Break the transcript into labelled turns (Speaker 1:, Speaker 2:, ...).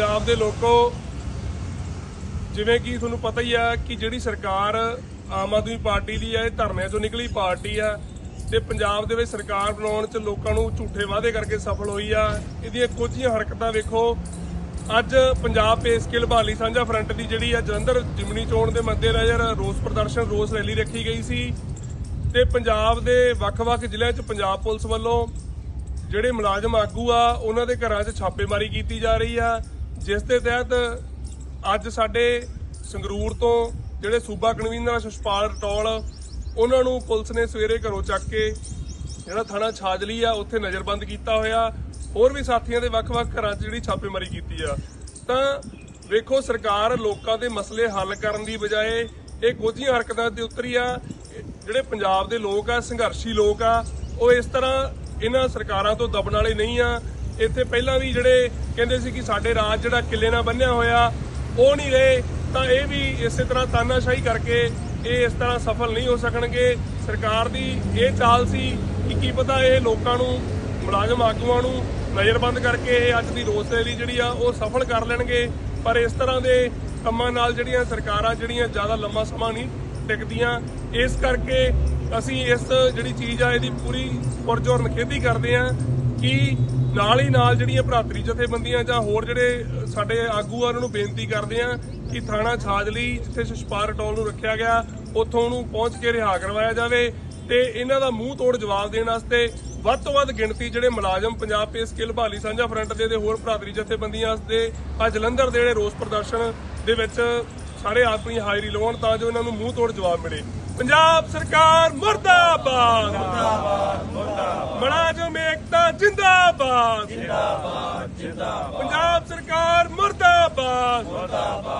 Speaker 1: ਪੰਜਾਬ ਦੇ ਲੋਕੋ, ਜਿਵੇਂ ਕਿ ਤੁਹਾਨੂੰ ਪਤਾ ਹੀ ਆ ਕਿ ਜਿਹੜੀ ਸਰਕਾਰ ਆਮ ਆਦਮੀ ਪਾਰਟੀ ਦੀ ਹੈ ਇਹ ਧਰਨਿਆਂ ਚੋਂ ਨਿਕਲੀ ਪਾਰਟੀ ਆ ਤੇ ਪੰਜਾਬ ਦੇ ਵਿੱਚ ਸਰਕਾਰ ਬਣਾਉਣ 'ਚ ਲੋਕਾਂ ਨੂੰ ਝੂਠੇ ਵਾਅਦੇ ਕਰਕੇ ਸਫਲ ਹੋਈ ਆ। ਇਹਦੀਆਂ ਕੁਝ ਹੀ ਹਰਕਤਾਂ ਵੇਖੋ। ਅੱਜ ਪੰਜਾਬ ਪੇ ਸਕਿੱਲ ਬਹਾਲੀ ਸਾਂਝਾ ਫਰੰਟ ਦੀ ਜਿਹੜੀ ਆ, ਜਲੰਧਰ ਜਿਮਨੀ ਚੋਣ ਦੇ ਮੱਦੇਨਜ਼ਰ ਰੋਸ ਪ੍ਰਦਰਸ਼ਨ, ਰੋਸ ਰੈਲੀ ਰੱਖੀ ਗਈ ਸੀ ਤੇ ਪੰਜਾਬ ਦੇ ਵੱਖ-ਵੱਖ ਜ਼ਿਲ੍ਹਿਆਂ 'ਚ ਪੰਜਾਬ ਪੁਲਿਸ ਵੱਲੋਂ ਜਿਹੜੇ ਮੁਲਾਜ਼ਮ ਆਗੂ ਆ, ਉਹਨਾਂ ਦੇ ਘਰਾਂ 'ਚ ਛਾਪੇਮਾਰੀ ਕੀਤੀ ਜਾ ਰਹੀ ਆ। ਜਿਸ ਦੇ ਤਹਿਤ ਅੱਜ ਸਾਡੇ ਸੰਗਰੂਰ ਤੋਂ ਜਿਹੜੇ ਸੂਬਾ ਕਨਵੀਨਰ ਸੁਸ਼ਪਾਲ ਸ਼ਸ਼ਪਾਲ ਉਹਨਾਂ ਨੂੰ ਪੁਲਿਸ ਨੇ ਸਵੇਰੇ ਘਰੋਂ ਚੱਕ ਕੇ ਜਿਹੜਾ ਥਾਣਾ ਛਾਜਲੀ ਆ, ਉੱਥੇ ਨਜ਼ਰਬੰਦ ਕੀਤਾ ਹੋਇਆ। ਹੋਰ ਵੀ ਸਾਥੀਆਂ ਦੇ ਵੱਖ-ਵੱਖ ਘਰਾਂ 'ਚ ਜਿਹੜੀ ਛਾਪੇਮਾਰੀ ਕੀਤੀ ਆ। ਤਾਂ ਵੇਖੋ, ਸਰਕਾਰ ਲੋਕਾਂ ਦੇ ਮਸਲੇ ਹੱਲ ਕਰਨ ਦੀ ਬਜਾਏ ਇਹ ਕੋਝੀਆਂ ਹਰਕਤਾਂ ਤੇ ਉਤਰੀ ਆ। ਜਿਹੜੇ ਪੰਜਾਬ ਦੇ ਲੋਕ ਆ, ਸੰਘਰਸ਼ੀ ਲੋਕ ਆ, ਉਹ ਇਸ ਤਰ੍ਹਾਂ ਇਹਨਾਂ ਸਰਕਾਰਾਂ ਤੋਂ ਦਬਣ ਵਾਲੇ ਨਹੀਂ ਆ। ਇੱਥੇ ਪਹਿਲਾਂ ਵੀ ਜਿਹੜੇ ਕਹਿੰਦੇ ਸੀ ਕਿ ਸਾਡੇ ਰਾਜ ਜਿਹੜਾ ਕਿੱਲੇ ਨਾਲ ਬੰਨਿਆ ਹੋਇਆ, ਉਹ ਨਹੀਂ ਰਹੇ, ਤਾਂ ਇਹ ਵੀ ਇਸੇ ਤਰ੍ਹਾਂ ਤਾਨਾਸ਼ਾਹੀ ਕਰਕੇ ਇਹ ਇਸ ਤਰ੍ਹਾਂ ਸਫਲ ਨਹੀਂ ਹੋ ਸਕਣਗੇ। ਸਰਕਾਰ ਦੀ ਇਹ ਚਾਲ ਸੀ ਕਿ ਕੀ ਪਤਾ ਇਹ ਲੋਕਾਂ ਨੂੰ, ਮੁਲਾਜ਼ਮ ਆਗੂਆਂ ਨੂੰ ਨਜ਼ਰਬੰਦ ਕਰਕੇ ਇਹ ਅੱਜ ਦੀ ਰੋਸ ਰੈਲੀ ਜਿਹੜੀ ਆ, ਉਹ ਸਫਲ ਕਰ ਲੈਣਗੇ। ਪਰ ਇਸ ਤਰ੍ਹਾਂ ਦੇ ਕੰਮਾਂ ਨਾਲ ਜਿਹੜੀਆਂ ਸਰਕਾਰਾਂ ਜਿਹੜੀਆਂ ਜ਼ਿਆਦਾ ਲੰਮਾ ਸਮਾਂ ਨਹੀਂ ਟਿਕਦੀਆਂ, ਇਸ ਕਰਕੇ ਅਸੀਂ ਇਸ ਜਿਹੜੀ ਚੀਜ਼ ਆ, ਇਹਦੀ ਪੂਰੀ ਪੁਰਜੋਰ ਨਿਖੇਧੀ ਕਰਦੇ ਆ। ਕਿ ਨਾਲ ਹੀ ਨਾਲ ਜਿਹੜੀਆਂ ਭਰਾਤਰੀ ਜਥੇਬੰਦੀਆਂ ਜਾਂ ਹੋਰ ਜਿਹੜੇ ਸਾਡੇ ਆਗੂ ਆ ਉਹਨਾਂ ਨੂੰ ਬੇਨਤੀ ਕਰਦੇ ਆ ਕਿ ਥਾਣਾ ਛਾਜਲੀ, ਜਿੱਥੇ ਸ਼ਸ਼ਪਾਲ ਟੋਲ ਨੂੰ ਰੱਖਿਆ ਗਿਆ, ਉੱਥੋਂ ਉਹਨੂੰ ਪਹੁੰਚ ਕੇ ਰਿਹਾ ਕਰਵਾਇਆ ਜਾਵੇ ਤੇ ਇਹਨਾਂ ਦਾ ਮੂੰਹ ਤੋੜ ਜਵਾਬ ਦੇਣ ਵਾਸਤੇ ਵੱਧ ਤੋਂ ਵੱਧ ਗਿਣਤੀ ਜਿਹੜੇ ਮੁਲਾਜ਼ਮ ਪੰਜਾਬ ਪੇ ਸਕਿੱਲ ਬਹਾਲੀ ਸਾਂਝਾ ਫਰੰਟ ਦੇ ਤੇ ਹੋਰ ਭਰਾਤਰੀ ਜਥੇਬੰਦੀਆਂ ਵਾਸਤੇ ਆ ਜਲੰਧਰ ਦੇ ਜਿਹੜੇ ਰੋਸ ਪ੍ਰਦਰਸ਼ਨ ਦੇ ਵਿੱਚ ਸਾਰੇ ਆਪਣੀ ਹਾਜ਼ਰੀ ਲਵਾਉਣ ਤਾਂ ਜੋ ਇਹਨਾਂ ਨੂੰ ਮੂੰਹ ਤੋੜ ਜਵਾਬ ਮਿਲੇ। ਪੰਜਾਬ ਸਰਕਾਰ ਮੁਰਦਾਬਾਦ। ਮੁਰਦਾਬਾਦ ਮੁਰਦਾਬਾਦ ਮੁਲਾਜ਼ਮ ਏਕਤਾ ਜਿੰਦਾਬਾਦ। ਜਿੰਦਾਬਾਦ ਜਿੰਦਾਬਾਦ। ਪੰਜਾਬ ਸਰਕਾਰ ਮੁਰਦਾਬਾਦ ਮੁਰਦਾਬਾਦ।